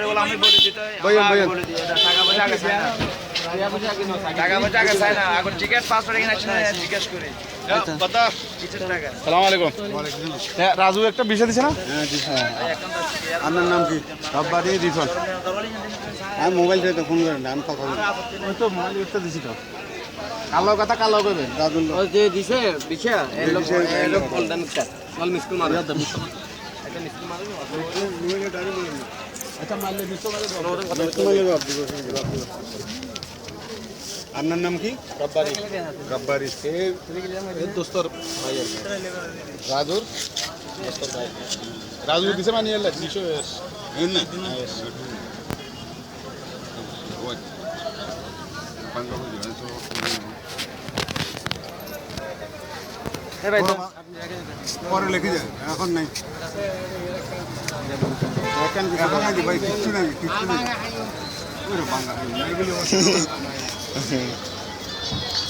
এগুলো আমি বলে দিতে বইয়েন, বইয়েন। বলে দিই টাকা পয়সা আগে চাই না। টাকা পয়সা আগে চাই না। এখন টিকিট পাসপোর্ট এখানে আসলে জিজ্ঞেস করি। কিসের টাকা? সালাম আলাইকুম। হ্যাঁ রাজু একটা বিষয় দিছে না? আপনার নাম কি? রিফান আমি মোবাইল থেকে ফোন করেন আমি কথা ওই তো মোবাইল একটা দিছি তো। কালো কথা কালো করবেন রাজুল ও যে দিছে দিছে এর লোক লোক। মিস আপনার নাম কি? রব্বারি রব্বারি দোস্তর ভাই রাজুর? রাজু দিছে মানে দিছো না। পরে লিখে যায় এখন নাই। এখন এখন নাই ভাই কিচ্ছু নাই কিচ্ছু নাই এগুলি